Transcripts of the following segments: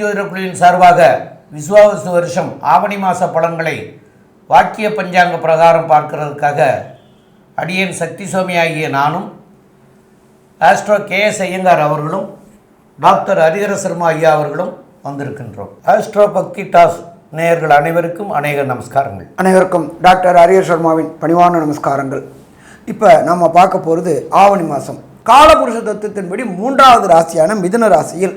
ஜோதிட குழுவின் சார்பாக விசுவாவசு வருஷம் ஆவணி மாத பலன்களை வாக்கிய பஞ்சாங்க பிரகாரம் பார்க்கிறதுக்காக அடியேன் சக்தி சுவாமி ஆகிய நானும் ஆஸ்ட்ரோ கே எஸ் ஐயங்கார் அவர்களும் டாக்டர் ஹரிஹர சர்மா ஐயா அவர்களும் வந்திருக்கின்றோம். ஆஸ்ட்ரோ பக்தி டாஸ் நேயர்கள் அனைவருக்கும் அநேக நமஸ்காரங்கள். அனைவருக்கும் டாக்டர் அரியர் சர்மாவின் பணிவான நமஸ்காரங்கள். இப்போ நம்ம பார்க்க போகிறது ஆவணி மாதம் காலபுருஷ தத்துவத்தின்படி மூன்றாவது ராசியான மிதுன ராசியில்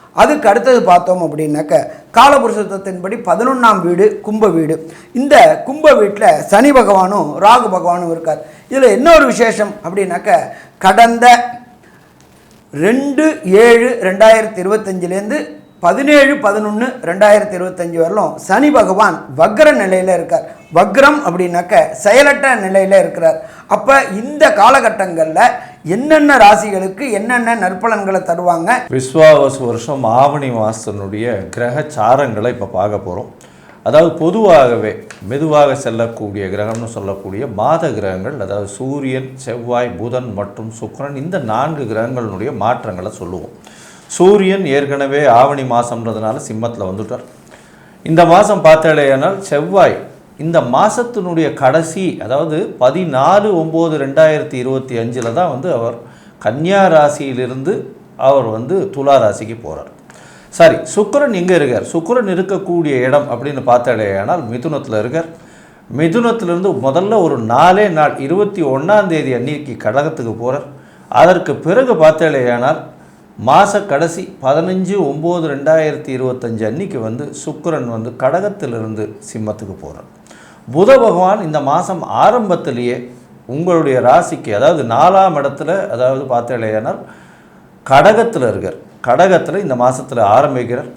அதுக்கு அடுத்தது பார்த்தோம் அப்படின்னாக்க காலபுருஷத்தின்படி பதினொன்றாம் வீடு கும்ப வீடு. இந்த கும்ப வீட்டில் சனி பகவானும் ராகு பகவானும் இருக்கார். இதில் என்ன ஒரு விசேஷம் அப்படின்னாக்க கடந்த ரெண்டு ஏழு ரெண்டாயிரத்தி இருபத்தஞ்சிலேருந்து பதினேழு பதினொன்று ரெண்டாயிரத்தி இருபத்தஞ்சி வரலும் சனி பகவான் வக்ர நிலையில் இருக்கார். வக்ரம் அப்படின்னாக்க செயலற்ற நிலையில் இருக்கிறார். அப்போ இந்த காலகட்டங்களில் என்னென்ன ராசிகளுக்கு என்னென்ன நற்பலன்களை தருவாங்க? விஸ்வாவச வருஷம் ஆவணி மாசனுடைய கிரக சாரங்களை இப்போ பார்க்க போகிறோம் அதாவது பொதுவாகவே மெதுவாக செல்லக்கூடிய கிரகம்னு சொல்லக்கூடிய மாத கிரகங்கள் அதாவது சூரியன் செவ்வாய் புதன் மற்றும் சுக்கிரன் இந்த நான்கு கிரகங்களினுடைய மாற்றங்களை சொல்லுவோம். சூரியன் ஏற்கனவே ஆவணி மாதம்ன்றதுனால சிம்மத்தில் வந்துட்டார். இந்த மாதம் பார்த்தாலேயானால் செவ்வாய் இந்த மாதத்தினுடைய கடைசி அதாவது பதினாலு ஒம்பது ரெண்டாயிரத்தி இருபத்தி அஞ்சில் தான் வந்து அவர் கன்னியா ராசியிலிருந்து அவர் வந்து துலா ராசிக்கு போகிறார் சரி சுக்கரன் எங்கே இருக்கார்? சுக்கரன் இருக்கக்கூடிய இடம் அப்படின்னு பார்த்தாலேயானால் மிதுனத்தில் இருக்கார். மிதுனத்திலிருந்து முதல்ல ஒரு நாலே நாள் இருபத்தி ஒன்றாந்தேதி அன்னைக்கு கடகத்துக்கு போகிறார் அதற்கு பிறகு பார்த்தாலேயானால் மாத கடைசி பதினஞ்சு ஒம்பது ரெண்டாயிரத்தி இருபத்தஞ்சு அன்னைக்கு வந்து சுக்கரன் வந்து கடகத்திலிருந்து சிம்மத்துக்கு போகிறார் புத பகவான் இந்த மாதம் ஆரம்பத்திலேயே உங்களுடைய ராசிக்கு அதாவது நாலாம் இடத்துல அதாவது பார்த்தேனால் கடகத்தில் இருக்கார். கடகத்தில் இந்த மாதத்தில் ஆரம்பிக்கிறார்.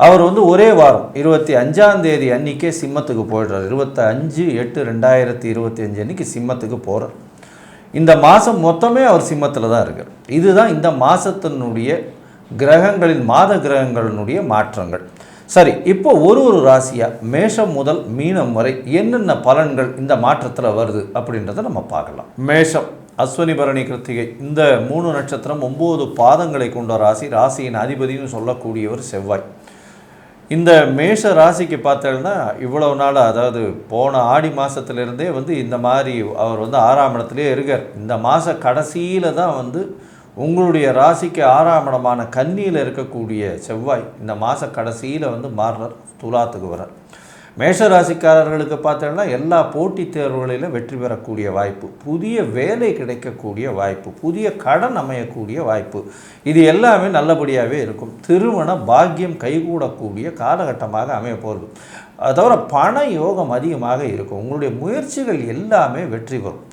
அவர் வந்து ஒரே வாரம் இருபத்தி அஞ்சாம் தேதி அன்னைக்கே சிம்மத்துக்கு போயிடுறார். இருபத்தி அஞ்சு எட்டு ரெண்டாயிரத்தி இருபத்தி அஞ்சு அன்னைக்கு சிம்மத்துக்கு போகிறார் இந்த மாதம் மொத்தமே அவர் சிம்மத்தில் தான் இருக்கார். இதுதான் இந்த மாதத்தினுடைய கிரகங்களின் மாத கிரகங்களினுடைய மாற்றங்கள். சரி இப்போ ஒரு ஒரு ராசியாக மேஷம் முதல் மீனம் வரை என்னென்ன பலன்கள் இந்த மாற்றத்தில் வருது அப்படின்றத நம்ம பார்க்கலாம். மேஷம். அஸ்வினி பரணி கிருத்திகை இந்த மூணு நட்சத்திரம் ஒம்பது பாதங்களை கொண்ட ராசி ராசியின் அதிபதினு சொல்லக்கூடியவர் செவ்வாய். இந்த மேஷ ராசிக்கு பார்த்தேன்னா இவ்வளவு நாள் அதாவது போன ஆடி மாதத்துலேருந்தே வந்து இந்த மாதிரி அவர் வந்து ஆறாம் இடத்துலேயே இருக்கார். இந்த மாத கடைசியில் தான் வந்து உங்களுடைய ராசிக்கு ஆறாம் இடமான கன்னியில் இருக்கக்கூடிய செவ்வாய் இந்த மாத கடைசியில் வந்து மாறுறார் துலாத்துக்கு வரார் மேஷ ராசிக்காரர்களுக்கு பார்த்தோம்னா எல்லா போட்டித் தேர்வுகளிலும் வெற்றி பெறக்கூடிய வாய்ப்பு புதிய வேலை கிடைக்கக்கூடிய வாய்ப்பு புதிய கடன் அமையக்கூடிய வாய்ப்பு இது எல்லாமே நல்லபடியாகவே இருக்கும். திருமண பாக்கியம் கைகூடக்கூடிய காலகட்டமாக அமைய போகிறது. தவிர பண யோகம் அதிகமாக இருக்கும். உங்களுடைய முயற்சிகள் எல்லாமே வெற்றி பெறும்.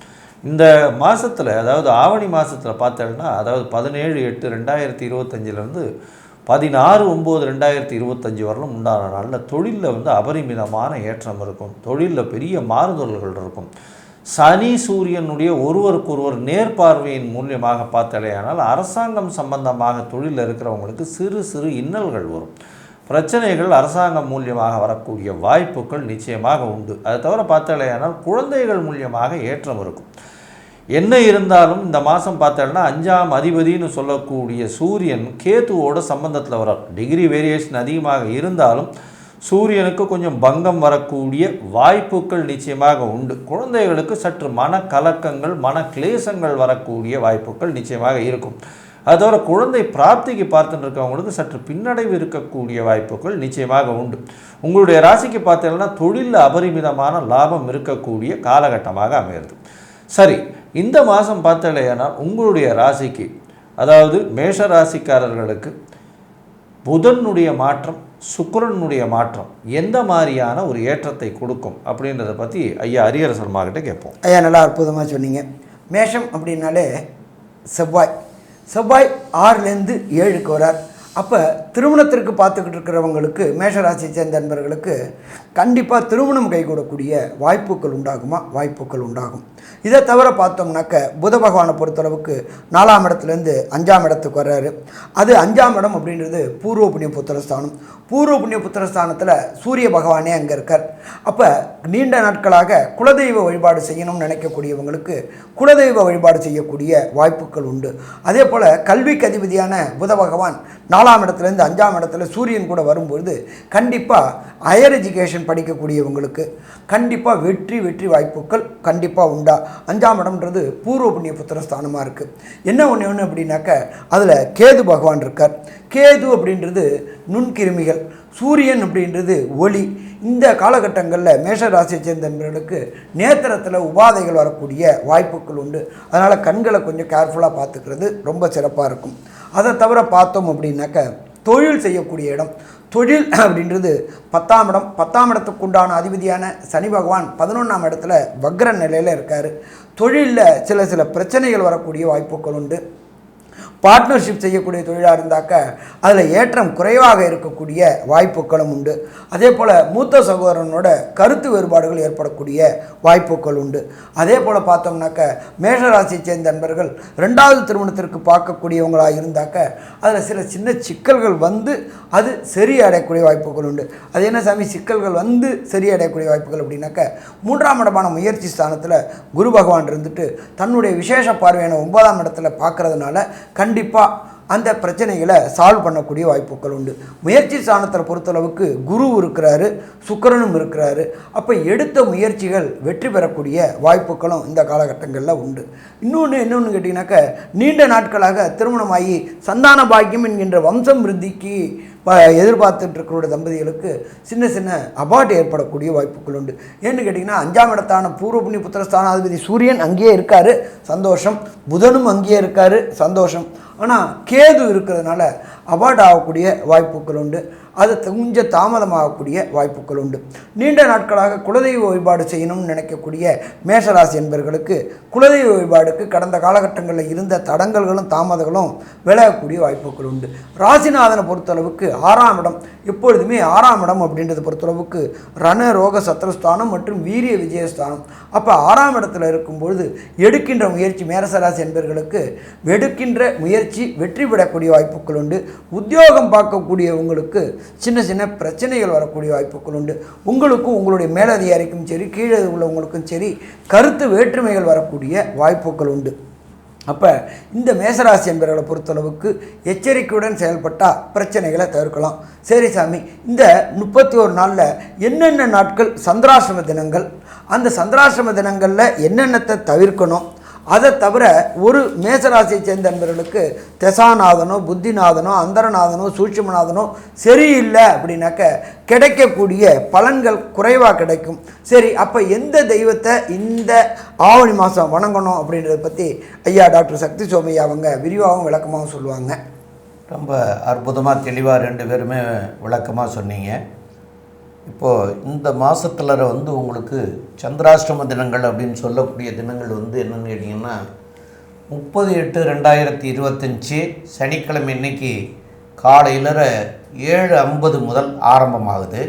இந்த மாதத்தில் அதாவது ஆவணி மாதத்தில் பார்த்தோம்னா அதாவது பதினேழு எட்டு ரெண்டாயிரத்தி இருபத்தஞ்சிலேருந்து பதினாறு ஒம்பது ரெண்டாயிரத்தி இருபத்தஞ்சி வரலும் உண்டான நாளில் தொழிலில் வந்து அபரிமிதமான ஏற்றம் இருக்கும். தொழிலில் பெரிய மாறுதல்கள் இருக்கும். சனி சூரியனுடைய ஒருவருக்கொருவர் நேர்பார்வையின் மூலியமாக பார்த்தாலேயானால் அரசாங்கம் சம்பந்தமாக தொழிலில் இருக்கிறவங்களுக்கு சிறு சிறு இன்னல்கள் வரும். பிரச்சனைகள் அரசாங்கம் மூலியமாக வரக்கூடிய வாய்ப்புகள் நிச்சயமாக உண்டு. அதை தவிர பார்த்தலையானால் குழந்தைகள் மூலியமாக ஏற்றம் இருக்கும். என்ன இருந்தாலும் இந்த மாதம் பார்த்தோம்னா அஞ்சாம் அதிபதினு சொல்லக்கூடிய சூரியன் கேத்துவோட சம்பந்தத்தில் வரார் டிகிரி வேரியேஷன் அதிகமாக இருந்தாலும் சூரியனுக்கு கொஞ்சம் பங்கம் வரக்கூடிய வாய்ப்புகள் நிச்சயமாக உண்டு. குழந்தைகளுக்கு சற்று மன கலக்கங்கள் மன கிளேசங்கள் வரக்கூடிய வாய்ப்புகள் நிச்சயமாக இருக்கும். அதோட குழந்தை பிராப்திக்கு பார்த்துட்டு இருக்கவங்களுக்கு சற்று பின்னடைவு இருக்கக்கூடிய வாய்ப்புகள் நிச்சயமாக உண்டு. உங்களுடைய ராசிக்கு பார்த்தீங்கன்னா தொழிலில் அபரிமிதமான லாபம் இருக்கக்கூடிய காலகட்டமாக அமையிறது. சரி இந்த மாதம் பார்த்தலையானால் உங்களுடைய ராசிக்கு அதாவது மேஷ ராசிக்காரர்களுக்கு புதனுடைய மாற்றம் சுக்கரனுடைய மாற்றம் எந்த மாதிரியான ஒரு ஏற்றத்தை கொடுக்கும் அப்படின்றத பற்றி ஐயா ஹரிஹர சர்மாக்கிட்ட கேட்போம். ஐயா நல்லா அற்புதமாக சொன்னீங்க. மேஷம் அப்படின்னாலே செவ்வாய். செவ்வாய் ஆறுலேருந்து ஏழுக்கு வரார். அப்போ திருமணத்திற்கு பார்த்துக்கிட்டு இருக்கிறவங்களுக்கு மேஷராசியை சேர்ந்த நண்பர்களுக்கு கண்டிப்பாக திருமணம் கைகூடக்கூடிய வாய்ப்புகள் உண்டாகுமா? வாய்ப்புகள் உண்டாகும். இதை தவிர பார்த்தோம்னாக்க புத பகவானை பொறுத்தளவுக்கு நாலாம் இடத்துலேருந்து அஞ்சாம் இடத்துக்கு வர்றாரு. அது அஞ்சாம் இடம் அப்படின்றது பூர்வ புண்ணிய புத்திரஸ்தானம். பூர்வ புண்ணிய புத்திரஸ்தானத்தில் சூரிய பகவானே அங்கே இருக்கார். அப்போ நீண்ட நாட்களாக குலதெய்வ வழிபாடு செய்யணும்னு நினைக்கக்கூடியவங்களுக்கு குலதெய்வ வழிபாடு செய்யக்கூடிய வாய்ப்புகள் உண்டு. அதே போல் கல்விக்கு அதிபதியான புத பகவான் நாலாம் இடத்துலேருந்து அஞ்சாம் இடத்துல சூரியன் கூட வரும்பொழுது கண்டிப்பாக ஹையர் எஜுகேஷன் படிக்கக்கூடியவங்களுக்கு கண்டிப்பாக வெற்றி வெற்றி வாய்ப்புகள் கண்டிப்பாக உண்டா? அஞ்சாம் இடம்ன்றது பூர்வ புண்ணிய ஸ்தானமாக இருக்குது என்ன ஒன்று ஒன்று அப்படின்னாக்க அதில் கேது பகவான் இருக்கார். கேது அப்படின்றது நுண்கிருமிகள் சூரியன் அப்படின்றது ஒளி. இந்த காலகட்டங்களில் மேஷராசியை சேர்ந்த நண்பர்களுக்கு நேத்திரத்தில் உபாதைகள் வரக்கூடிய வாய்ப்புகள் உண்டு. அதனால் கண்களை கொஞ்சம் கேர்ஃபுல்லாக பார்த்துக்கிறது ரொம்ப சிறப்பாக இருக்கும். அதை தவிர பார்த்தோம் அப்படின்னாக்க தொழில் செய்யக்கூடிய இடம். தொழில் அப்படின்றது பத்தாம் இடம். பத்தாம் இடத்துக்கு உண்டான அதிபதியான சனி பகவான் பதினொன்றாம் இடத்துல வக்ர நிலையில் இருக்கார். தொழிலில் சில சில பிரச்சனைகள் வரக்கூடிய வாய்ப்புகள் உண்டு. பார்ட்னர்ஷிப் செய்யக்கூடிய தொழிலாக இருந்தாக்க அதில் ஏற்றம் குறைவாக இருக்கக்கூடிய வாய்ப்புகளும் உண்டு. அதே போல் மூத்த சகோதரனோட கருத்து வேறுபாடுகள் ஏற்படக்கூடிய வாய்ப்புகள் உண்டு. அதே போல் பார்த்தோம்னாக்க மேஷராசியை சேர்ந்த நண்பர்கள் ரெண்டாவது திருமணத்திற்கு பார்க்கக்கூடியவங்களாக இருந்தாக்க அதில் சில சின்ன சிக்கல்கள் வந்து அது சரி அடையக்கூடிய வாய்ப்புகள் உண்டு. அது என்ன சாமி? சிக்கல்கள் வந்து சரி அடையக்கூடிய வாய்ப்புகள் அப்படின்னாக்க மூன்றாம் இடமான முயற்சி ஸ்தானத்தில் குரு பகவான் இருந்துட்டு தன்னுடைய விசேஷ பார்வையான ஒன்பதாம் இடத்துல பார்க்கறதுனால கண்டிப்பாக அந்த பிரச்சனைகளை சால்வ் பண்ணக்கூடிய வாய்ப்புகள் உண்டு. முயற்சி ஸ்தானத்தில் பொறுத்தளவுக்கு குரு இருக்கிறாரு சுக்கரனும் இருக்கிறாரு. அப்போ எடுத்த முயற்சிகள் வெற்றி பெறக்கூடிய வாய்ப்புகளும் இந்த காலகட்டங்களில் உண்டு. இன்னொன்று இன்னொன்று கேட்டிங்கனாக்க நீண்ட நாட்களாக திருமணமாகி சந்தான பாக்கியம் என்கின்ற வம்சம் விருத்திக்கு ப- தம்பதிகளுக்கு சின்ன சின்ன அபாட் ஏற்படக்கூடிய வாய்ப்புகள் உண்டு. ஏன்னு கேட்டிங்கன்னா அஞ்சாம் இடத்தான பூர்வ புண்ணிய புத்திரஸ்தானாதிபதி சூரியன் அங்கேயே இருக்கார் சந்தோஷம். புதனும் அங்கேயே இருக்கார் சந்தோஷம். ஆனால் கேது இருக்கிறதுனால அவார்ட் ஆகக்கூடிய வாய்ப்புகள் உண்டு. அது கொஞ்சம் தாமதமாகக்கூடிய வாய்ப்புகள் உண்டு. நீண்ட நாட்களாக குலதெய்வ வழிபாடு செய்யணும்னு நினைக்கக்கூடிய மேஷராசி என்பர்களுக்கு குலதெய்வ வழிபாடுக்கு கடந்த காலகட்டங்களில் இருந்த தடங்கல்களும் தாமதங்களும் விலகக்கூடிய வாய்ப்புகள் உண்டு. ராசிநாதனை பொறுத்தளவுக்கு ஆறாம் இடம் எப்பொழுதுமே ஆறாம் இடம் அப்படின்றத பொறுத்தளவுக்கு ரண ரோக சத்ரஸ்தானம் மற்றும் வீரிய விஜயஸ்தானம். அப்போ ஆறாம் இடத்துல இருக்கும்பொழுது எடுக்கின்ற முயற்சி மேரசராசி என்பவர்களுக்கு எடுக்கின்ற முயற்சி வெற்றி பெறக்கூடிய வாய்ப்புகள் உண்டு. உத்தியோகம் பார்க்கக்கூடியவங்களுக்கு சின்ன சின்ன பிரச்சனைகள் வரக்கூடிய வாய்ப்புகள் உண்டு. உங்களுக்கும் உங்களுடைய மேலதிகாரிக்கும் சரி கீழே உள்ளவங்களுக்கும் சரி கருத்து வேற்றுமைகள் வரக்கூடிய வாய்ப்புகள் உண்டு. அப்போ இந்த மேசராசி என்பவர்களை பொறுத்தளவுக்கு எச்சரிக்கையுடன் செயல்பட்டால் பிரச்சனைகளை தவிர்க்கலாம். சரி சாமி இந்த முப்பத்தி ஒரு நாளில் என்னென்ன நாட்கள் சந்திராசிரம தினங்கள்? அந்த சந்திராசிரம தினங்களில் என்னென்னத்தை தவிர்க்கணும்? அதை தவிர ஒரு மேசராசியை சேர்ந்த நண்பர்களுக்கு தெசாநாதனோ புத்திநாதனோ அந்தரநாதனோ சூட்சுமநாதனோ சரியில்லை அப்படின்னாக்க கிடைக்கக்கூடிய பலன்கள் குறைவாக கிடைக்கும். சரி அப்போ எந்த தெய்வத்தை இந்த ஆவணி மாதம் வணங்கணும் அப்படின்றத பற்றி ஐயா டாக்டர் சக்தி சோமையா அவங்க விரிவாகவும் விளக்கமாகவும் சொல்லுவாங்க. ரொம்ப அற்புதமாக தெளிவாக ரெண்டு பேருமே விளக்கமாக சொன்னீங்க. இப்போது இந்த மாதத்தில் வந்து உங்களுக்கு சந்திராஷ்டம தினங்கள் அப்படின்னு சொல்லக்கூடிய தினங்கள் வந்து என்னென்னு கேட்டிங்கன்னா முப்பது எட்டு ரெண்டாயிரத்தி இருபத்தஞ்சி சனிக்கிழமை இன்னைக்கு காலையில் ஏழு ஐம்பது முதல் ஆரம்பமாகுது.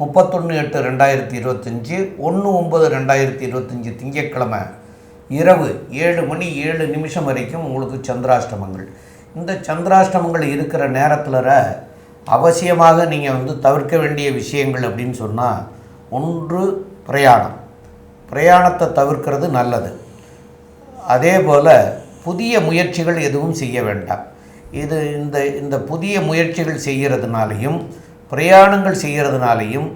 முப்பத்தொன்று எட்டு ரெண்டாயிரத்தி இருபத்தஞ்சி ஒன்று ஒம்பது ரெண்டாயிரத்தி இருபத்தஞ்சி திங்கட்கிழமை இரவு ஏழு மணி ஏழு நிமிஷம் வரைக்கும் உங்களுக்கு சந்திராஷ்டமங்கள். இந்த சந்திராஷ்டமங்கள் இருக்கிற நேரத்தில் அவசியமாக நீங்கள் வந்து தவிர்க்க வேண்டிய விஷயங்கள் அப்படின்னு சொன்னால் ஒன்று பிரயாணம். பிரயாணத்தை தவிர்க்கிறது நல்லது. அதே போல் புதிய முயற்சிகள் எதுவும் செய்ய வேண்டாம். இது இந்த இந்த புதிய முயற்சிகள் செய்கிறதுனாலையும் பிரயாணங்கள் செய்கிறதுனாலையும்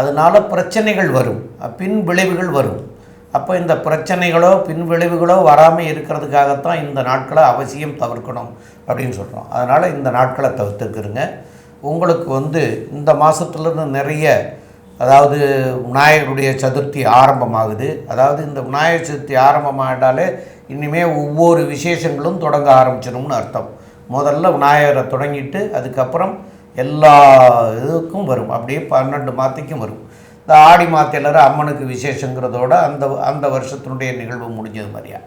அதனால் பிரச்சனைகள் வரும். பின் விளைவுகள் வரும். அப்போ இந்த பிரச்சனைகளோ பின் விளைவுகளோ வராமல் இருக்கிறதுக்காகத்தான் இந்த நாட்களை அவசியம் தவிர்க்கணும் அப்படின்னு சொல்கிறோம் அதனால் இந்த நாட்களை தவிர்த்துக்கிறங்க. உங்களுக்கு வந்து இந்த மாதத்துலேருந்து நிறைய அதாவது விநாயகருடைய சதுர்த்தி ஆரம்பமாகுது. அதாவது இந்த விநாயகர் சதுர்த்தி ஆரம்பமாகிட்டாலே இனிமேல் ஒவ்வொரு விசேஷங்களும் தொடங்க ஆரம்பிச்சிடும்னு அர்த்தம். முதல்ல விநாயகரை தொடங்கிட்டு அதுக்கப்புறம் எல்லா இதுக்கும் வரும். அப்படியே பன்னெண்டு மாதத்துக்கும் வரும். இந்த ஆடி மாத்தையிலற அம்மனுக்கு விசேஷங்கிறதோட அந்த அந்த வருஷத்தினுடைய நிகழ்வு முடிஞ்சது மாதிரியா.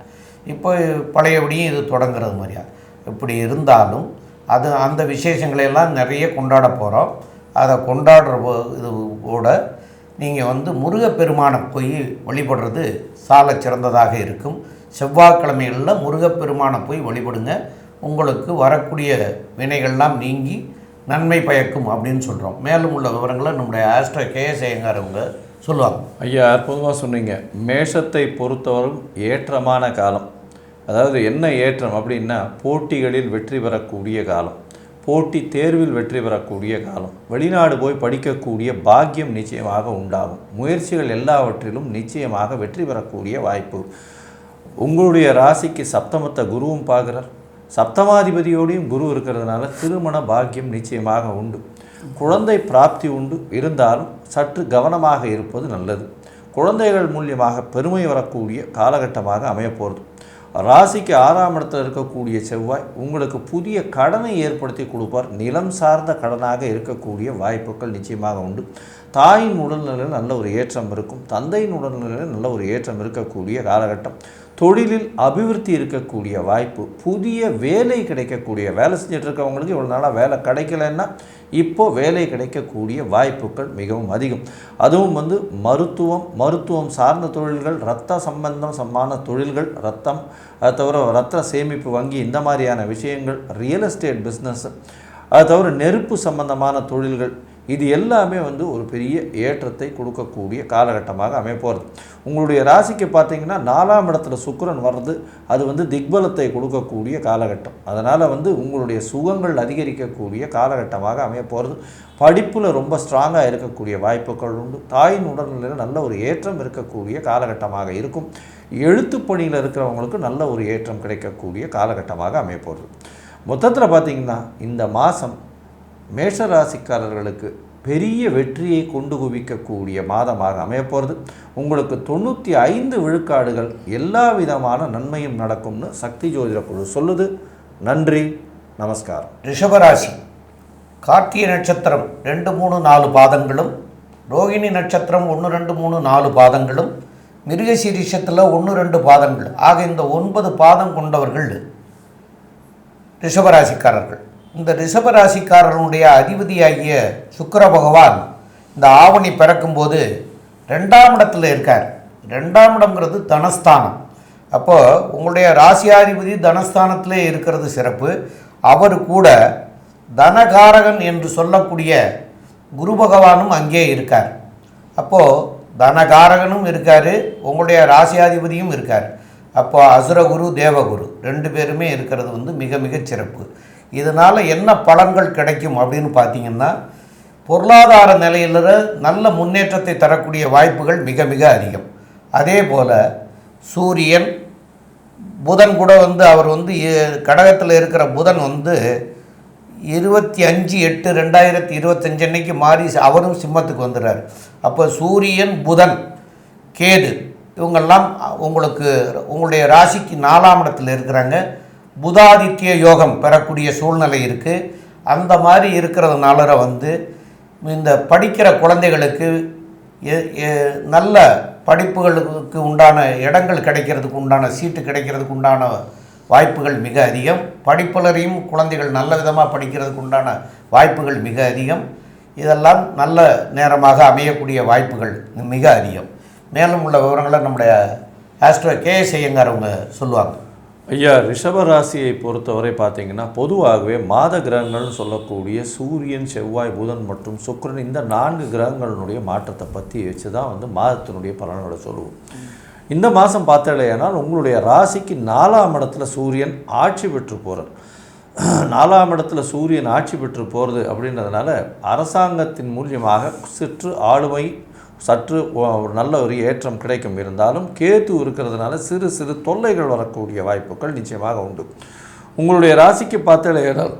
இப்போ பழையபடியும் இது தொடங்குறது மாதிரியா. இப்படி இருந்தாலும் அது அந்த விசேஷங்களையெல்லாம் நிறைய கொண்டாட போகிறோம் அதை கொண்டாடுற போ- இது கூட நீங்கள் வந்து முருகப்பெருமானை போய் வழிபடுறது சால சிறந்ததாக இருக்கும். செவ்வாய்க்கிழமைகளில் முருகப்பெருமானை போய் வழிபடுங்க. உங்களுக்கு வரக்கூடிய வினைகள்லாம் நீங்கி நன்மை பயக்கும் அப்படின்னு சொல்கிறோம் மேலும் உள்ள விவரங்களை நம்முடைய ஆஸ்ட்ரோ கேஎஸ் ஐயங்கார் அவங்க சொல்லுவாங்க. ஐயா அற்புதமாக சொன்னீங்க. மேஷத்தை பொறுத்தவரும் ஏற்றமான காலம். அதாவது என்ன ஏற்றம் அப்படின்னா போட்டிகளில் வெற்றி பெறக்கூடிய காலம். போட்டி தேர்வில் வெற்றி பெறக்கூடிய காலம். வெளிநாடு போய் படிக்கக்கூடிய பாக்கியம் நிச்சயமாக உண்டாகும். முயற்சிகள் எல்லாவற்றிலும் நிச்சயமாக வெற்றி பெறக்கூடிய வாய்ப்பு. உங்களுடைய ராசிக்கு சப்தமத்தை குருவும் பார்க்குறார். சப்தமாதிபதியோடையும் குரு இருக்கிறதுனால திருமண பாக்கியம் நிச்சயமாக உண்டு. குழந்தை பிராப்தி உண்டு. இருந்தாலும் சற்று கவனமாக இருப்பது நல்லது. குழந்தைகள் மூலியமாக பெருமை வரக்கூடிய காலகட்டமாக அமையப்போகிறது ராசிக்கு ஆறாம் இடத்துல இருக்கக்கூடிய செவ்வாய் உங்களுக்கு புதிய கடனை ஏற்படுத்தி கொடுப்பார். நிலம் சார்ந்த கடனாக இருக்கக்கூடிய வாய்ப்புகள் நிச்சயமாக உண்டு. தாயின் உடல்நிலையில் நல்ல ஒரு ஏற்றம் இருக்கும். தந்தையின் உடல்நிலையில் நல்ல ஒரு ஏற்றம் இருக்கக்கூடிய காலகட்டம். தொழிலில் அபிவிருத்தி இருக்கக்கூடிய வாய்ப்பு புதிய வேலை கிடைக்கக்கூடிய வேலை செஞ்சுட்டு இருக்கவங்களுக்கு இவ்வளோ நாளாக வேலை கிடைக்கலன்னா இப்போ வேலை கிடைக்கக்கூடிய வாய்ப்புகள் மிகவும் அதிகம். அதுவும் வந்து மருத்துவம் மருத்துவம் சார்ந்த தொழில்கள் இரத்த சம்பந்தம் சமான தொழில்கள் ரத்தம் அது தவிர ரத்த சேமிப்பு வங்கி இந்த மாதிரியான விஷயங்கள் ரியல் எஸ்டேட் பிஸ்னஸ் அது தவிர நெருப்பு சம்பந்தமான தொழில்கள் இது எல்லாமே வந்து ஒரு பெரிய ஏற்றத்தை கொடுக்கக்கூடிய காலகட்டமாக அமையப்போகிறது உங்களுடைய ராசிக்கு பார்த்தீங்கன்னா நாலாம் இடத்துல சுக்கரன் வர்றது அது வந்து திக்பலத்தை கொடுக்கக்கூடிய காலகட்டம். அதனால் வந்து உங்களுடைய சுகங்கள் அதிகரிக்கக்கூடிய காலகட்டமாக அமையப்போகிறது படிப்பில் ரொம்ப ஸ்ட்ராங்காக இருக்கக்கூடிய வாய்ப்புகள் உண்டு. தாயின் உடல்நிலையில் நல்ல ஒரு ஏற்றம் இருக்கக்கூடிய காலகட்டமாக இருக்கும். எழுத்து பணியில் இருக்கிறவங்களுக்கு நல்ல ஒரு ஏற்றம் கிடைக்கக்கூடிய காலகட்டமாக அமையப்போகிறது மொத்தத்தில் பார்த்தீங்கன்னா இந்த மாதம் மேஷராசிக்காரர்களுக்கு பெரிய வெற்றியை கொண்டு குவிக்கக்கூடிய மாதமாக அமையப்போகிறது உங்களுக்கு தொண்ணூற்றி ஐந்து விழுக்காடுகள் எல்லா விதமான நன்மையும் நடக்கும்னு சக்தி ஜோதிட குழு சொல்லுது. நன்றி நமஸ்காரம். ரிஷபராசி கார்த்திகை நட்சத்திரம் ரெண்டு மூணு நாலு பாதங்களும் ரோகிணி நட்சத்திரம் ஒன்று ரெண்டு மூணு நாலு பாதங்களும் மிருகசீரிஷத்தில் ஒன்று ரெண்டு பாதங்கள். ஆக இந்த ஒன்பது பாதம் கொண்டவர்கள் ரிஷபராசிக்காரர்கள். இந்த ரிஷபராசிக்காரனுடைய அதிபதியாகிய சுக்கர பகவான் இந்த ஆவணி பிறக்கும்போது ரெண்டாம் இடத்துல இருக்கார். ரெண்டாம் இடம்ங்கிறது தனஸ்தானம். அப்போது உங்களுடைய ராசியாதிபதி தனஸ்தானத்திலே இருக்கிறது சிறப்பு. அவர் கூட தனகாரகன் என்று சொல்லக்கூடிய குரு பகவானும் அங்கே இருக்கார். அப்போது தனகாரகனும் இருக்கார் உங்களுடைய ராசியாதிபதியும் இருக்கார். அப்போ அசுரகுரு தேவகுரு ரெண்டு பேருமே இருக்கிறது வந்து மிக மிக சிறப்பு. இதனால் என்ன பலன்கள் கிடைக்கும் அப்படின்னு பார்த்தீங்கன்னா பொருளாதார நிலையில் நல்ல முன்னேற்றத்தை தரக்கூடிய வாய்ப்புகள் மிக மிக அதிகம். அதே போல் சூரியன் புதன் கூட வந்து அவர் வந்து கடகத்தில் இருக்கிற புதன் வந்து இருபத்தி அஞ்சு எட்டு ரெண்டாயிரத்தி இருபத்தஞ்சு அன்னைக்கு மாறி அவரும் சிம்மத்துக்கு வந்துடுறார் அப்போ சூரியன் புதன் கேது இவங்கெல்லாம் உங்களுக்கு உங்களுடைய ராசிக்கு நாலாம் இடத்துல இருக்கிறாங்க. புதாதித்ய யோகம் பெறக்கூடிய சூழ்நிலை இருக்குது அந்த மாதிரி இருக்கிறதுனால வந்து இந்த படிக்கிற குழந்தைகளுக்கு எ- நல்ல படிப்புகளுக்கு உண்டான இடங்கள் கிடைக்கிறதுக்கு உண்டான சீட்டு கிடைக்கிறதுக்கு உண்டான வாய்ப்புகள் மிக அதிகம். படிப்பாளரையும் குழந்தைகள் நல்ல விதமாக படிக்கிறதுக்கு உண்டான வாய்ப்புகள் மிக அதிகம். இதெல்லாம் நல்ல நேரமாக அமையக்கூடிய வாய்ப்புகள் மிக அதிகம். மேலும் உள்ள விவரங்களை நம்முடைய ஆஸ்ட்ரோ கேஎஸ் ஐயங்கார் அவங்க சொல்லுவாங்க. ஐயா ரிஷப ராசியை பொறுத்தவரை பார்த்தீங்கன்னா பொதுவாகவே மாத கிரகங்கள்னு சொல்லக்கூடிய சூரியன் செவ்வாய் புதன் மற்றும் சுக்கிரன் இந்த நான்கு கிரகங்களினுடைய மாற்றத்தை பற்றி வச்சு தான் வந்து மாதத்தினுடைய பலன்களை சொல்லுவோம். இந்த மாதம் பார்த்தலையானால் உங்களுடைய ராசிக்கு நாலாம் இடத்துல சூரியன் ஆட்சி பெற்று போகிறார் நாலாம் இடத்துல சூரியன் ஆட்சி பெற்று போகிறது அப்படின்றதுனால அரசாங்கத்தின் மூலியமாக சிற்று ஆளுமை சற்று ஒரு நல்ல ஒரு ஏற்றம் கிடைக்கும். இருந்தாலும் கேத்து இருக்கிறதுனால சிறு சிறு தொல்லைகள் வரக்கூடிய வாய்ப்புகள் நிச்சயமாக உண்டு. உங்களுடைய ராசிக்கு பார்த்தால்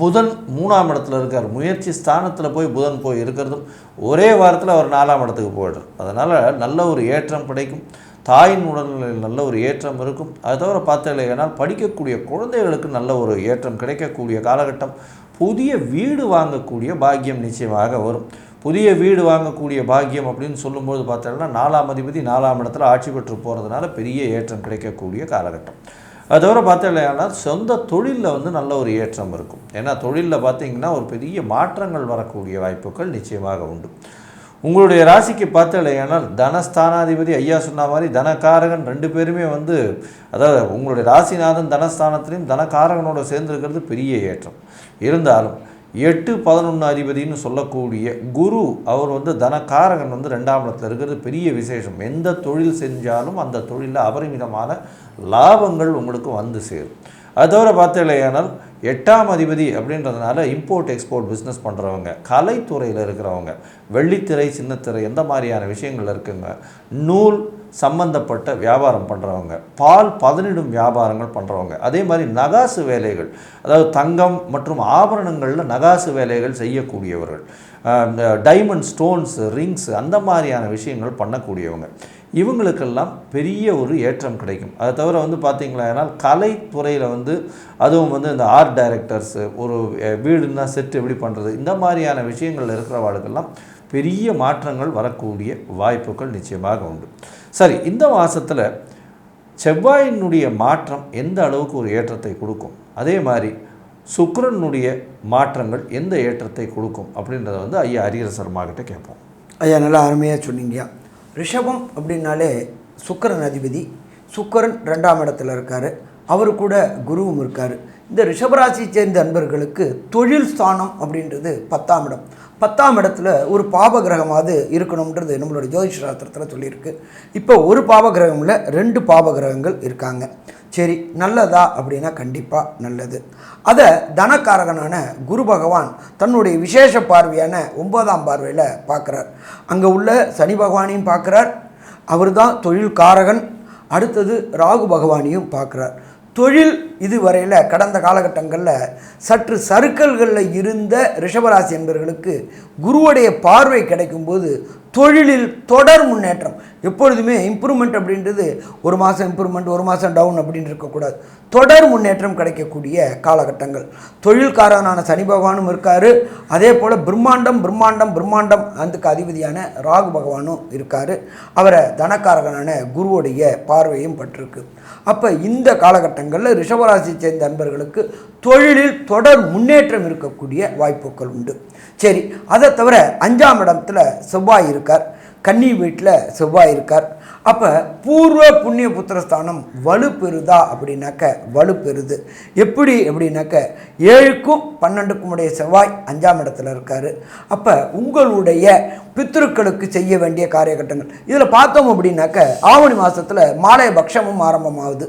புதன் மூணாம் இடத்துல இருக்கார். முயற்சி ஸ்தானத்தில் போய் புதன் போய் இருக்கிறதும் ஒரே வாரத்தில் அவர் நாலாம் இடத்துக்கு போயிடுறார். அதனால் நல்ல ஒரு ஏற்றம் கிடைக்கும். தாயின் உடல்நிலையில் நல்ல ஒரு ஏற்றம் இருக்கும். அது தவிர பார்த்தாலேயானால் படிக்கக்கூடிய குழந்தைகளுக்கு நல்ல ஒரு ஏற்றம் கிடைக்கக்கூடிய காலகட்டம். புதிய வீடு வாங்கக்கூடிய பாக்கியம் நிச்சயமாக வரும். புதிய வீடு வாங்கக்கூடிய பாக்கியம் அப்படின்னு சொல்லும்போது பார்த்தோம்னா நாலாம் அதிபதி நாலாம் இடத்துல ஆட்சி பெற்று போகிறதுனால பெரிய ஏற்றம் கிடைக்கக்கூடிய காலகட்டம். அது தவிர பார்த்தீங்கன்னா சொந்த தொழிலில் வந்து நல்ல ஒரு ஏற்றம் இருக்கும். ஏன்னா தொழிலில் பார்த்தீங்கன்னா ஒரு பெரிய மாற்றங்கள் வரக்கூடிய வாய்ப்புகள் நிச்சயமாக உண்டு. உங்களுடைய ராசிக்கு பார்த்தலையானால் தனஸ்தானாதிபதி ஐயா சொன்ன மாதிரி தனகாரகன் ரெண்டு பேருமே வந்து அதாவது உங்களுடைய ராசிநாதன் தனஸ்தானத்திலையும் தனகாரகனோட சேர்ந்துருக்கிறது பெரிய ஏற்றம். இருந்தாலும் எட்டு பதினொன்று அதிபதினு சொல்லக்கூடிய குரு அவர் வந்து தனக்காரகன் வந்து ரெண்டாம் இடத்துல இருக்கிறது பெரிய விசேஷம். எந்த தொழில் செஞ்சாலும் அந்த தொழிலில் அபரிமிதமான லாபங்கள் உங்களுக்கு வந்து சேரும். அது தவிர பார்த்தீங்களேயானால் எட்டாம் அதிபதி அப்படின்றதுனால இம்போர்ட் எக்ஸ்போர்ட் பிஸ்னஸ் பண்ணுறவங்க கலைத்துறையில் இருக்கிறவங்க வெள்ளித்திரை சின்னத்திரை எந்த மாதிரியான விஷயங்கள் இருக்குங்க நூல் சம்பந்தப்பட்ட வியாபாரம் பண்ணுறவங்க பால் பதனிடும் வியாபாரங்கள் பண்ணுறவங்க அதே மாதிரி நகாசு வேலைகள். அதாவது தங்கம் மற்றும் ஆபரணங்களில் நகாசு வேலைகள் செய்யக்கூடியவர்கள். டைமண்ட் ஸ்டோன்ஸ் ரிங்ஸ் அந்த மாதிரியான விஷயங்கள் பண்ணக்கூடியவங்க. இவங்களுக்கெல்லாம் பெரிய ஒரு ஏற்றம் கிடைக்கும். அதை தவிர வந்து பார்த்தீங்களா கலைத்துறையில் வந்து அதுவும் வந்து இந்த ஆர்ட் டைரக்டர்ஸு ஒரு வீடுன்னா செட் எப்படி பண்ணுறது இந்த மாதிரியான விஷயங்கள் இருக்கிறவாளுக்கெல்லாம் பெரிய மாற்றங்கள் வரக்கூடிய வாய்ப்புகள் நிச்சயமாக உண்டு. சரி இந்த மாதத்தில் செவ்வாயினுடைய மாற்றம் எந்த அளவுக்கு ஒரு ஏற்றத்தை கொடுக்கும்? அதே மாதிரி சுக்கரனுடைய மாற்றங்கள் எந்த ஏற்றத்தை கொடுக்கும்? அப்படின்றத வந்து ஐயா ஹரிஹர சர்மாகிட்ட கேட்போம். ஐயா நல்லா அருமையாக சொன்னீங்க. ரிஷபம் அப்படின்னாலே சுக்கிரன் அதிபதி. சுக்கிரன் ரெண்டாம் இடத்துல இருக்கார். அவர் கூட குருவும் இருக்கார். இந்த ரிஷபராசியை சேர்ந்த அன்பர்களுக்கு தொழில் ஸ்தானம் அப்படின்றது பத்தாம் இடம். பத்தாம் இடத்துல ஒரு பாப கிரகமாவது இருக்கணுன்றது நம்மளோட ஜோதிஷ சாஸ்திரத்தில் சொல்லியிருக்கு. இப்போ ஒரு பாப ரெண்டு பாப கிரகங்கள் இருக்காங்க. சரி நல்லதா அப்படின்னா கண்டிப்பாக நல்லது. அதை தனக்காரகனான குரு பகவான் தன்னுடைய விசேஷ பார்வையான ஒன்பதாம் பார்வையில் பார்க்குறார் அங்கே உள்ள சனி பகவானையும் பார்க்குறார் அவர் தான் தொழில் காரகன் அடுத்தது ராகு பகவானையும் பார்க்குறார் தொழில் இதுவரையில் கடந்த காலகட்டங்களில் சற்று சறுக்கல்களில் இருந்த ரிஷபராசி என்பவர்களுக்கு குருவுடைய பார்வை கிடைக்கும்போது தொழிலில் தொடர் முன்னேற்றம். எப்பொழுதுமே இம்ப்ரூவ்மெண்ட் அப்படின்றது ஒரு மாதம் இம்ப்ரூவ்மெண்ட் ஒரு மாதம் டவுன் அப்படின்னு இருக்கக்கூடாது. தொடர் முன்னேற்றம் கிடைக்கக்கூடிய காலகட்டங்கள். தொழில்காரனான சனி பகவானும் இருக்கார். அதே போல் பிரம்மாண்டம் பிரம்மாண்டம் பிரம்மாண்டம் அதுக்கு அதிபதியான ராகு பகவானும் இருக்கார். அவரை தனக்காரகனான குருவுடைய பார்வையும் பட்டிருக்கு. அப்போ இந்த காலகட்டங்களில் ரிஷபராசியை சேர்ந்த நண்பர்களுக்கு தொழிலில் தொடர் முன்னேற்றம் இருக்கக்கூடிய வாய்ப்புகள் உண்டு. சரி அதை தவிர அஞ்சாம் இடத்துல செவ்வாய் இருக்கார். கன்னி வீட்டில் செவ்வாய் இருக்கார். அப்போ பூர்வ புண்ணிய புத்திரஸ்தானம் வலுப்பெறுதா அப்படின்னாக்க வலுப்பெறுது. எப்படி அப்படின்னாக்க ஏழுக்கும் பன்னெண்டுக்கும் உடைய செவ்வாய் அஞ்சாம் இடத்துல இருக்கார். அப்போ உங்களுடைய பித்திருக்களுக்கு செய்ய வேண்டிய காரியகட்டங்கள். இதில் பார்த்தோம் அப்படின்னாக்க ஆவணி மாதத்தில் மாலை பக்ஷமும் ஆரம்பமாகுது.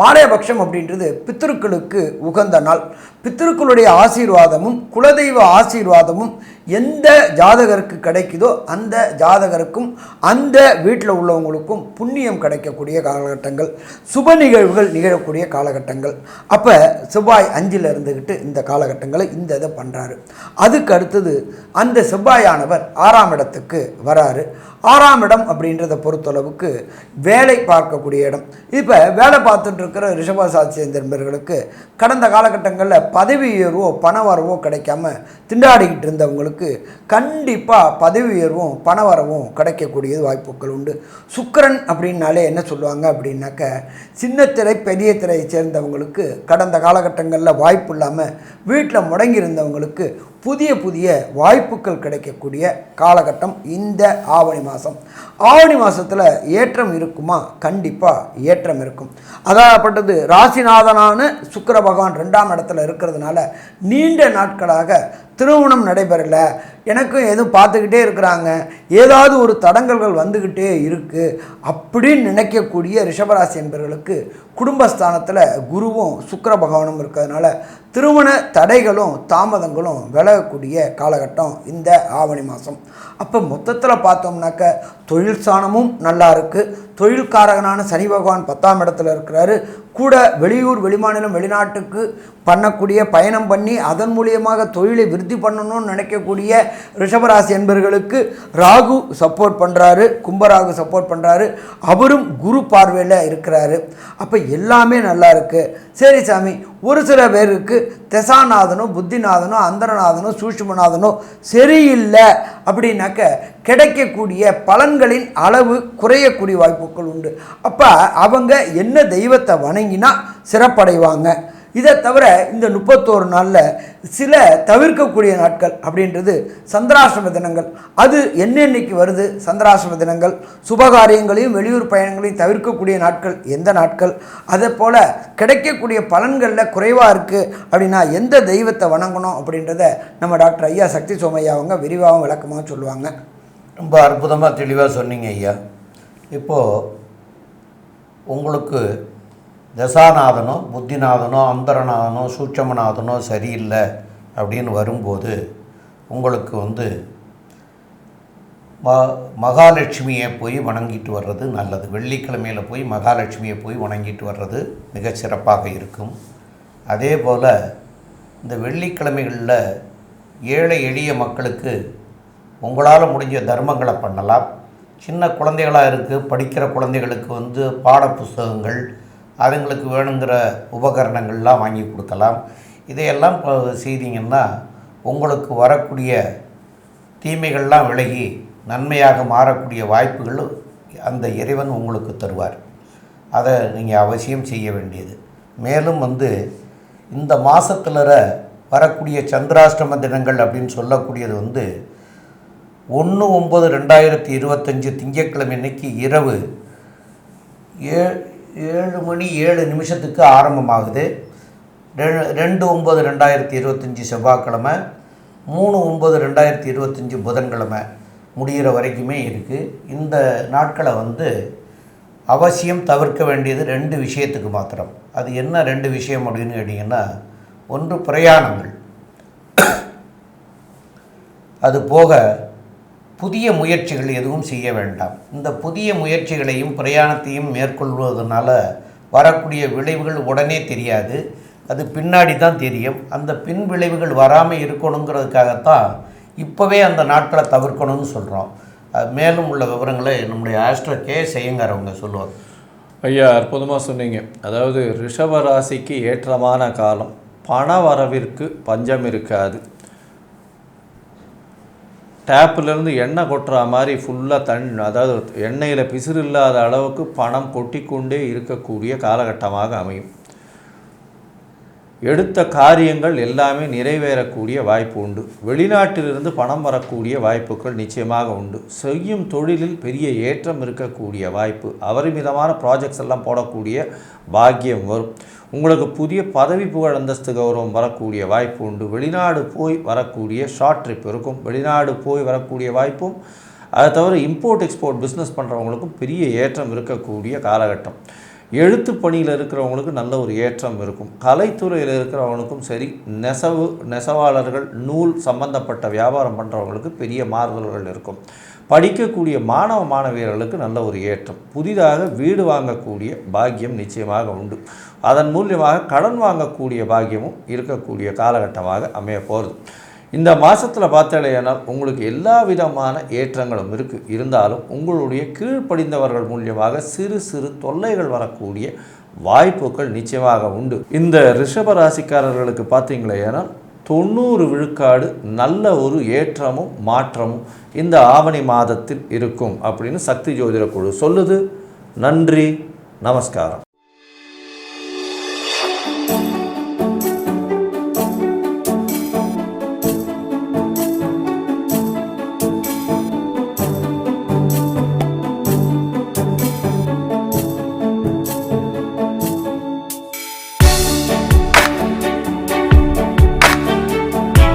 மாலையபக்ஷம் அப்படின்றது பித்திருக்களுக்கு உகந்த நாள். பித்திருக்களுடைய ஆசீர்வாதமும் குலதெய்வ ஆசீர்வாதமும் எந்த ஜாதகருக்கு கிடைக்குதோ அந்த ஜாதகருக்கும் அந்த வீட்டில் உள்ளவங்களுக்கும் புண்ணியம் கிடைக்கக்கூடிய காலகட்டங்கள் சுப நிகழ்வுகள் நிகழக்கூடிய காலகட்டங்கள். அப்போ செவ்வாய் அஞ்சில் இருந்துக்கிட்டு இந்த காலகட்டங்களை இந்த இதை பண்ணுறாரு அதுக்கு அடுத்தது அந்த செவ்வாயானவர் ஆறாம் இடத்துக்கு வராரு. ஆறாம் இடம் அப்படின்றத பொறுத்தளவுக்கு வேலை பார்க்கக்கூடிய இடம். இப்போ வேலை பார்த்துட்டு இருக்கிற ரிஷபராசி சேர்ந்தவர்களுக்கு கடந்த காலகட்டங்களில் பதவி உயர்வோ பண வரவோ கிடைக்காம திண்டாடிக்கிட்டு இருந்தவங்களுக்கு கண்டிப்பாக பதவி உயர்வும் பண வரவும் கிடைக்கக்கூடியது வாய்ப்புகள் உண்டு. சுக்கரன் அப்படின்னாலே என்ன சொல்லுவாங்க அப்படின்னாக்க சின்ன திரை பெரிய திரையை சேர்ந்தவங்களுக்கு கடந்த காலகட்டங்களில் வாய்ப்பு இல்லாமல் வீட்டில் முடங்கி இருந்தவங்களுக்கு புதிய புதிய வாய்ப்புகள் கிடைக்கக்கூடிய காலகட்டம் இந்த ஆவணி மாதம். ஆவணி மாதத்தில் ஏற்றம் இருக்குமா? கண்டிப்பாக ஏற்றம் இருக்கும். அதாகப்பட்டது ராசிநாதனான சுக்கர பகவான் ரெண்டாம் இடத்துல இருக்கிறதுனால நீண்ட நாட்களாக திருமணம் நடைபெறலை. எனக்கும் எதுவும் பார்த்துக்கிட்டே இருக்கிறாங்க. ஏதாவது ஒரு தடங்கல்கள் வந்துக்கிட்டே இருக்குது அப்படின்னு நினைக்கக்கூடிய ரிஷபராசி என்பவர்களுக்கு குடும்பஸ்தானத்தில் குருவும் சுக்கர பகவானும் இருக்கிறதுனால திருமண தடைகளும் தாமதங்களும் விலகக்கூடிய காலகட்டம் இந்த ஆவணி மாதம் அப்போ மொத்தத்தில் பார்த்தோம்னாக்க தொழில் ஸ்தானமும் நல்லா இருக்குது தொழில்காரகனான சனி பகவான் பத்தாம் இடத்துல இருக்கிறாரு. கூட வெளியூர் வெளிமாநிலம் வெளிநாட்டுக்கு பண்ணக்கூடிய பயணம் பண்ணி அதன் மூலியமாக தொழிலை விருத்தி பண்ணணும்னு நினைக்கக்கூடிய ரிஷபராசி என்பர்களுக்கு ராகு சப்போர்ட் பண்ணுறாரு கும்பராகு சப்போர்ட் பண்ணுறாரு அவரும் குரு பார்வையில் இருக்கிறாரு. அப்போ எல்லாமே நல்லா இருக்குது சரி சாமி ஒரு சில பேருக்கு தெசாநாதனோ புத்திநாதனோ அந்தரநாதனோ சூஷ்மநாதனோ சரியில்லை அப்படின்னாக்க கிடைக்கக்கூடிய பலன்களின் அளவு குறையக்கூடிய வாய்ப்புகள் உண்டு. அப்போ அவங்க என்ன தெய்வத்தை வணங்கினா சிறப்படைவாங்க. இதை தவிர இந்த முப்பத்தோரு நாளில் சில தவிர்க்கக்கூடிய நாட்கள் அப்படின்றது சந்திராசிரம தினங்கள். அது என்னென்னைக்கு வருது? சந்திராசிரம தினங்கள். சுபகாரியங்களையும் வெளியூர் பயணங்களையும் தவிர்க்கக்கூடிய நாட்கள் எந்த நாட்கள்? அதே போல் கிடைக்கக்கூடிய பலன்களில் குறைவாக இருக்குது அப்படின்னா எந்த தெய்வத்தை வணங்கணும் அப்படின்றத நம்ம டாக்டர் ஐயா சக்தி சோமையா அவங்க விரிவாகவும் விளக்கமாக சொல்லுவாங்க. ரொம்ப அற்புதமாக தெளிவாக சொன்னீங்க ஐயா. இப்போது உங்களுக்கு தசாநாதனோ புத்திநாதனோ அந்தரநாதனோ சூட்சமநாதனோ சரியில்லை அப்படின்னு வரும்போது உங்களுக்கு வந்து ம மகாலட்சுமியை போய் வணங்கிட்டு வர்றது நல்லது. வெள்ளிக்கிழமையில் போய் மகாலட்சுமியை போய் வணங்கிட்டு வர்றது மிகச்சிறப்பாக இருக்கும். அதே போல் இந்த வெள்ளிக்கிழமைகளில் ஏழை எளிய மக்களுக்கு உங்களால் முடிஞ்ச தர்மங்களை பண்ணலாம். சின்ன குழந்தைகளாக இருக்குது படிக்கிற குழந்தைகளுக்கு வந்து பாட புஸ்தகங்கள் அதுங்களுக்கு வேணுங்கிற உபகரணங்கள்லாம் வாங்கி கொடுக்கலாம். இதையெல்லாம் செய்தீங்கன்னா உங்களுக்கு வரக்கூடிய தீமைகள்லாம் விலகி நன்மையாக மாறக்கூடிய வாய்ப்புகளும் அந்த இறைவன் உங்களுக்கு தருவார். அதை நீங்கள் அவசியம் செய்ய வேண்டியது. மேலும் வந்து இந்த மாதத்தில் வரக்கூடிய சந்திராஷ்டம தினங்கள் அப்படின்னு சொல்லக்கூடியது வந்து ஒன்று ஒம்பது ரெண்டாயிரத்தி இருபத்தஞ்சி திங்கட்கிழமை அன்னைக்கு இரவு ஏ ஏழு மணி ஏழு நிமிஷத்துக்கு ஆரம்பமாகுது. ரெ- ரெண்டு ஒம்பது ரெண்டாயிரத்தி இருபத்தஞ்சி செவ்வாய்க்கிழமை மூணு ஒம்பது ரெண்டாயிரத்தி இருபத்தஞ்சி புதன்கிழமை முடிகிற வரைக்குமே இருக்குது இந்த நாட்களை வந்து அவசியம் தவிர்க்க வேண்டியது ரெண்டு விஷயத்துக்கு மாத்திரம். அது என்ன ரெண்டு விஷயம் அப்படின்னு கேட்டிங்கன்னா ஒன்று பிரயாணங்கள். அது போக புதிய முயற்சிகள் எதுவும் செய்ய வேண்டாம். இந்த புதிய முயற்சிகளையும் பிரயாணத்தையும் மேற்கொள்வதனால வரக்கூடிய விளைவுகள் உடனே தெரியாது. அது பின்னாடி தான் தெரியும். அந்த பின் விளைவுகள் வராமல் இருக்கணுங்கிறதுக்காகத்தான் இப்போவே அந்த நாட்களை தவிர்க்கணும்னு சொல்கிறோம் மேலும் உள்ள விவரங்களை நம்முடைய ஆஸ்ட்ரோ கே செய்யுங்கார் அவங்க சொல்லுவார். ஐயா அற்புதமாக சொன்னீங்க. அதாவது ரிஷப ராசிக்கு ஏற்றமான காலம். பண வரவிற்கு பஞ்சம் இருக்காது. டேப்பிலேருந்து எண்ணெய் கொட்டுற மாதிரி ஃபுல்லாக தண் அதாவது எண்ணெயில் பிசிறு இல்லாத அளவுக்கு பணம் கொட்டிக்கொண்டே இருக்கக்கூடிய காலகட்டமாக அமையும். எடுத்த காரியங்கள் எல்லாமே நிறைவேறக்கூடிய வாய்ப்பு உண்டு. வெளிநாட்டிலிருந்து பணம் வரக்கூடிய வாய்ப்புகள் நிச்சயமாக உண்டு. செய்யும் தொழிலில் பெரிய ஏற்றம் இருக்கக்கூடிய வாய்ப்பு. அபரிமிதமான ப்ராஜெக்ட்ஸ் எல்லாம் போடக்கூடிய பாக்கியம் வரும். உங்களுக்கு புதிய பதவி புகழ் அந்தஸ்து கௌரவம் வரக்கூடிய வாய்ப்பு உண்டு. வெளிநாடு போய் வரக்கூடிய ஷார்ட் ட்ரிப் இருக்கும். வெளிநாடு போய் வரக்கூடிய வாய்ப்பும் அதை தவிர இம்போர்ட் எக்ஸ்போர்ட் பிஸ்னஸ் பண்ணுறவங்களுக்கும் பெரிய ஏற்றம் இருக்கக்கூடிய காலகட்டம். எழுத்து பணியில் இருக்கிறவங்களுக்கு நல்ல ஒரு ஏற்றம் இருக்கும். கலைத்துறையில் இருக்கிறவங்களுக்கும் சரி நெசவு நெசவாளர்கள் நூல் சம்பந்தப்பட்ட வியாபாரம் பண்ணுறவங்களுக்கு பெரிய மாறுதல்கள் இருக்கும். படிக்கக்கூடிய மாணவ மாணவியர்களுக்கு நல்ல ஒரு ஏற்றம். புதிதாக வீடு வாங்கக்கூடிய பாக்கியம் நிச்சயமாக உண்டு. அதன் மூலியமாக கடன் வாங்கக்கூடிய பாக்கியமும் இருக்கக்கூடிய காலகட்டமாக அமைய போகிறது இந்த மாதத்தில் பார்த்தாலேயானால் உங்களுக்கு எல்லா விதமான ஏற்றங்களும் இருக்குது இருந்தாலும் உங்களுடைய கீழ்ப்படிந்தவர்கள் மூலியமாக சிறு சிறு தொல்லைகள் வரக்கூடிய வாய்ப்புகள் நிச்சயமாக உண்டு. இந்த ரிஷப ராசிக்காரர்களுக்கு பார்த்தீங்களேயானால் தொண்ணூறு விழுக்காடு நல்ல ஒரு ஏற்றமும் மாற்றமும் இந்த ஆவணி மாதத்தில் இருக்கும் அப்படின்னு சக்தி ஜோதிட குழு சொல்லுது. நன்றி நமஸ்காரம்.